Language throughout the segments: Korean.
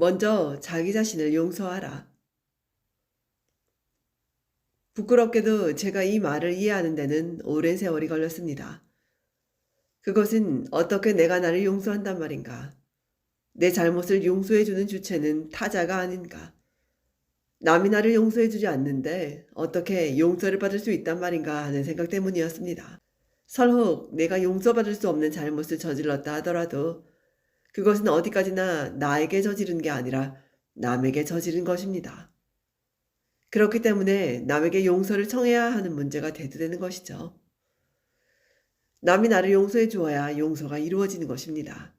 먼저 자기 자신을 용서하라. 부끄럽게도 제가 이 말을 이해하는 데는 오랜 세월이 걸렸습니다. 그것은 어떻게 내가 나를 용서한단 말인가? 내 잘못을 용서해주는 주체는 타자가 아닌가? 남이 나를 용서해주지 않는데 어떻게 용서를 받을 수 있단 말인가 하는 생각 때문이었습니다. 설혹 내가 용서받을 수 없는 잘못을 저질렀다 하더라도 그것은 어디까지나 나에게 저지른 게 아니라 남에게 저지른 것입니다. 그렇기 때문에 남에게 용서를 청해야 하는 문제가 대두되는 것이죠. 남이 나를 용서해 주어야 용서가 이루어지는 것입니다.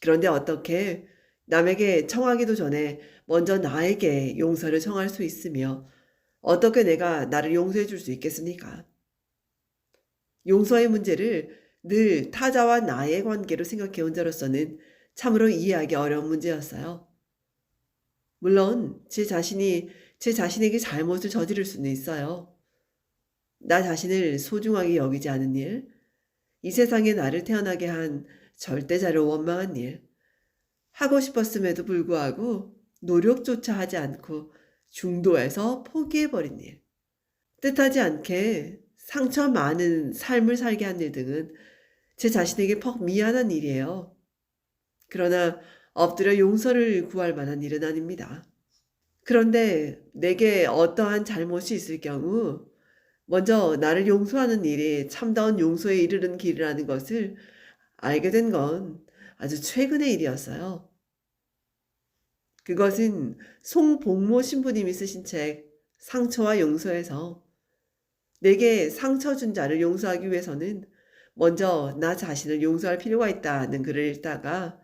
그런데 어떻게 남에게 청하기도 전에 먼저 나에게 용서를 청할 수 있으며 어떻게 내가 나를 용서해 줄 수 있겠습니까? 용서의 문제를 늘 타자와 나의 관계로 생각해 온 자로서는 참으로 이해하기 어려운 문제였어요. 물론 제 자신이 제 자신에게 잘못을 저지를 수는 있어요. 나 자신을 소중하게 여기지 않은 일, 이 세상에 나를 태어나게 한 절대자를 원망한 일, 하고 싶었음에도 불구하고 노력조차 하지 않고 중도에서 포기해버린 일, 뜻하지 않게 상처 많은 삶을 살게 한 일 등은 제 자신에게 퍽 미안한 일이에요. 그러나 엎드려 용서를 구할 만한 일은 아닙니다. 그런데 내게 어떠한 잘못이 있을 경우 먼저 나를 용서하는 일이 참다운 용서에 이르는 길이라는 것을 알게 된 건 아주 최근의 일이었어요. 그것은 송복모 신부님이 쓰신 책 상처와 용서에서 내게 상처 준 자를 용서하기 위해서는 먼저 나 자신을 용서할 필요가 있다는 글을 읽다가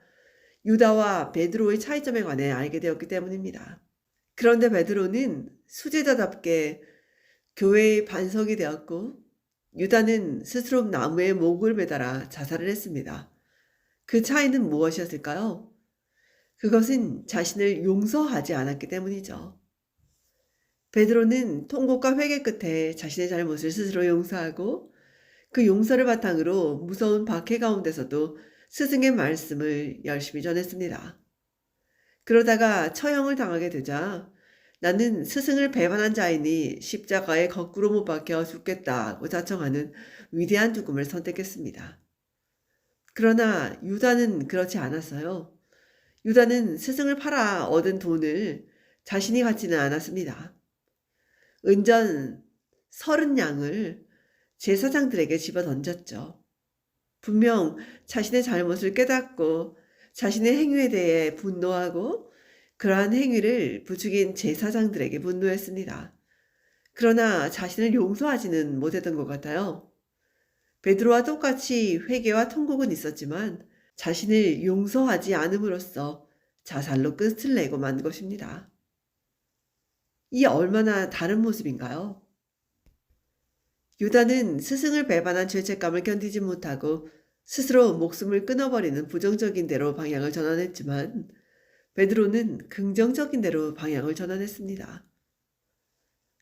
유다와 베드로의 차이점에 관해 알게 되었기 때문입니다. 그런데 베드로는 수제자답게 교회의 반석이 되었고 유다는 스스로 나무에 목을 매달아 자살을 했습니다. 그 차이는 무엇이었을까요? 그것은 자신을 용서하지 않았기 때문이죠. 베드로는 통곡과 회개 끝에 자신의 잘못을 스스로 용서하고 그 용서를 바탕으로 무서운 박해 가운데서도 스승의 말씀을 열심히 전했습니다. 그러다가 처형을 당하게 되자 나는 스승을 배반한 자이니 십자가에 거꾸로 못 박혀 죽겠다고 자청하는 위대한 죽음을 선택했습니다. 그러나 유다는 그렇지 않았어요. 유다는 스승을 팔아 얻은 돈을 자신이 갖지는 않았습니다. 은전 서른 양을 제사장들에게 집어 던졌죠. 분명 자신의 잘못을 깨닫고 자신의 행위에 대해 분노하고 그러한 행위를 부추긴 제사장들에게 분노했습니다. 그러나 자신을 용서하지는 못했던 것 같아요. 베드로와 똑같이 회개와 통곡은 있었지만 자신을 용서하지 않음으로써 자살로 끝을 내고 만 것입니다. 이 얼마나 다른 모습인가요? 유다는 스승을 배반한 죄책감을 견디지 못하고 스스로 목숨을 끊어버리는 부정적인 대로 방향을 전환했지만 베드로는 긍정적인 대로 방향을 전환했습니다.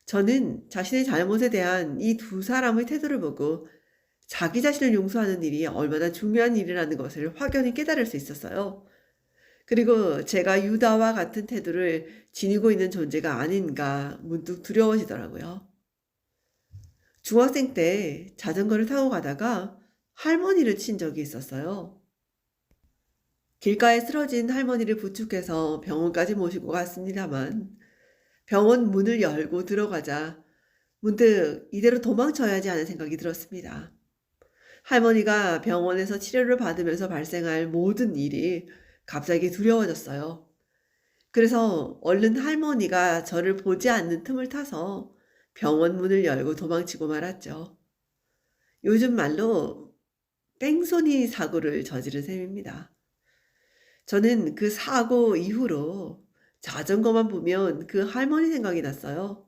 저는 자신의 잘못에 대한 이 두 사람의 태도를 보고 자기 자신을 용서하는 일이 얼마나 중요한 일이라는 것을 확연히 깨달을 수 있었어요. 그리고 제가 유다와 같은 태도를 지니고 있는 존재가 아닌가 문득 두려워지더라고요. 중학생 때 자전거를 타고 가다가 할머니를 친 적이 있었어요. 길가에 쓰러진 할머니를 부축해서 병원까지 모시고 갔습니다만 병원 문을 열고 들어가자 문득 이대로 도망쳐야지 하는 생각이 들었습니다. 할머니가 병원에서 치료를 받으면서 발생할 모든 일이 갑자기 두려워졌어요. 그래서 얼른 할머니가 저를 보지 않는 틈을 타서 병원 문을 열고 도망치고 말았죠. 요즘 말로 뺑소니 사고를 저지른 셈입니다. 저는 그 사고 이후로 자전거만 보면 그 할머니 생각이 났어요.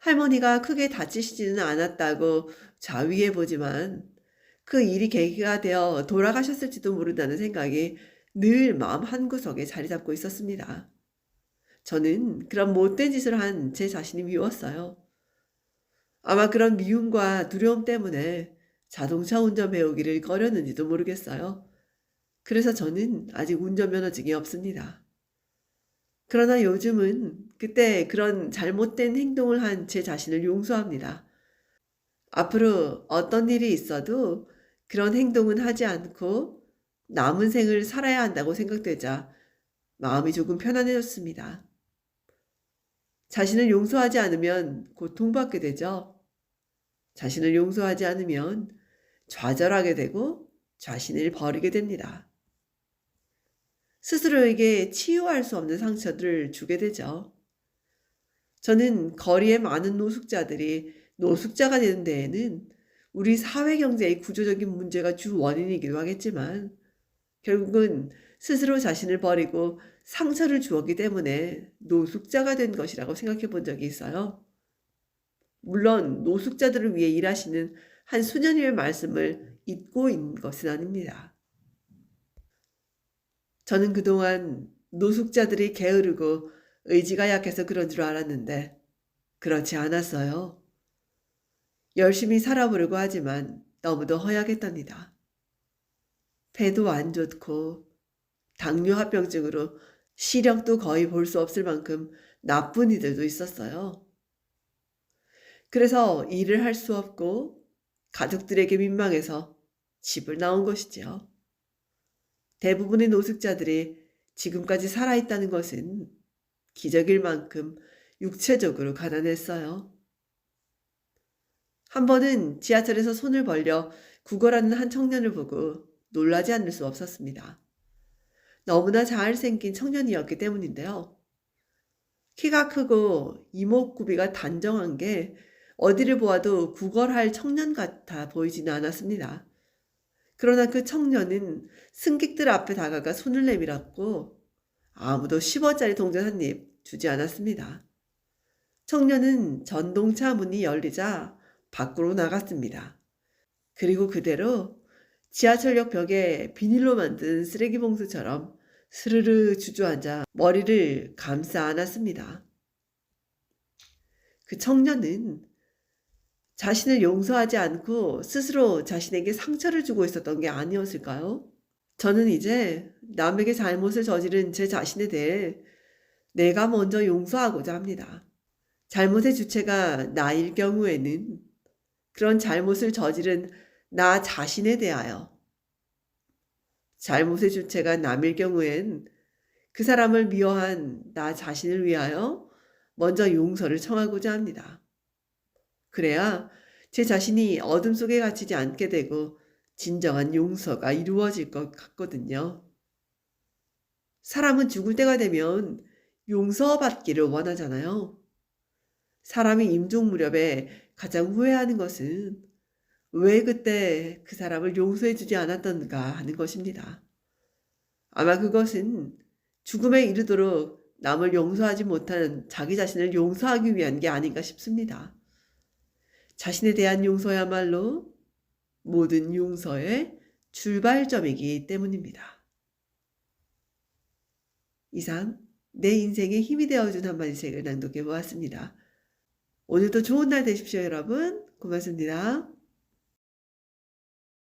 할머니가 크게 다치시지는 않았다고 자위해 보지만 그 일이 계기가 되어 돌아가셨을지도 모른다는 생각이 늘 마음 한구석에 자리 잡고 있었습니다. 저는 그런 못된 짓을 한 제 자신이 미웠어요. 아마 그런 미움과 두려움 때문에 자동차 운전 배우기를 꺼렸는지도 모르겠어요. 그래서 저는 아직 운전면허증이 없습니다. 그러나 요즘은 그때 그런 잘못된 행동을 한 제 자신을 용서합니다. 앞으로 어떤 일이 있어도 그런 행동은 하지 않고 남은 생을 살아야 한다고 생각되자 마음이 조금 편안해졌습니다. 자신을 용서하지 않으면 고통받게 되죠. 자신을 용서하지 않으면 좌절하게 되고 자신을 버리게 됩니다. 스스로에게 치유할 수 없는 상처들을 주게 되죠. 저는 거리의 많은 노숙자들이 노숙자가 되는 데에는 우리 사회 경제의 구조적인 문제가 주 원인이기도 하겠지만 결국은 스스로 자신을 버리고 상처를 주었기 때문에 노숙자가 된 것이라고 생각해 본 적이 있어요. 물론 노숙자들을 위해 일하시는 한 수년의 말씀을 잊고 있는 것은 아닙니다. 저는 그동안 노숙자들이 게으르고 의지가 약해서 그런 줄 알았는데 그렇지 않았어요. 열심히 살아보려고 하지만 너무도 허약했답니다. 배도 안 좋고 당뇨 합병증으로 시력도 거의 볼 수 없을 만큼 나쁜 이들도 있었어요. 그래서 일을 할 수 없고 가족들에게 민망해서 집을 나온 것이지요. 대부분의 노숙자들이 지금까지 살아있다는 것은 기적일 만큼 육체적으로 가난했어요. 한 번은 지하철에서 손을 벌려 구걸하는 한 청년을 보고 놀라지 않을 수 없었습니다. 너무나 잘생긴 청년이었기 때문인데요. 키가 크고 이목구비가 단정한 게 어디를 보아도 구걸할 청년 같아 보이지는 않았습니다. 그러나 그 청년은 승객들 앞에 다가가 손을 내밀었고 아무도 10원짜리 동전 한 입 주지 않았습니다. 청년은 전동차 문이 열리자 밖으로 나갔습니다. 그리고 그대로 지하철역 벽에 비닐로 만든 쓰레기 봉투처럼 스르르 주저앉아 머리를 감싸 안았습니다. 그 청년은 자신을 용서하지 않고 스스로 자신에게 상처를 주고 있었던 게 아니었을까요? 저는 이제 남에게 잘못을 저지른 제 자신에 대해 내가 먼저 용서하고자 합니다. 잘못의 주체가 나일 경우에는 그런 잘못을 저지른 나 자신에 대하여 잘못의 주체가 남일 경우엔 그 사람을 미워한 나 자신을 위하여 먼저 용서를 청하고자 합니다. 그래야 제 자신이 어둠 속에 갇히지 않게 되고 진정한 용서가 이루어질 것 같거든요. 사람은 죽을 때가 되면 용서받기를 원하잖아요. 사람이 임종 무렵에 가장 후회하는 것은 왜 그때 그 사람을 용서해 주지 않았던가 하는 것입니다. 아마 그것은 죽음에 이르도록 남을 용서하지 못한 자기 자신을 용서하기 위한 게 아닌가 싶습니다. 자신에 대한 용서야말로 모든 용서의 출발점이기 때문입니다. 이상 내 인생에 힘이 되어준 한마디 책을 낭독해 보았습니다. 오늘도 좋은 날 되십시오, 여러분. 고맙습니다.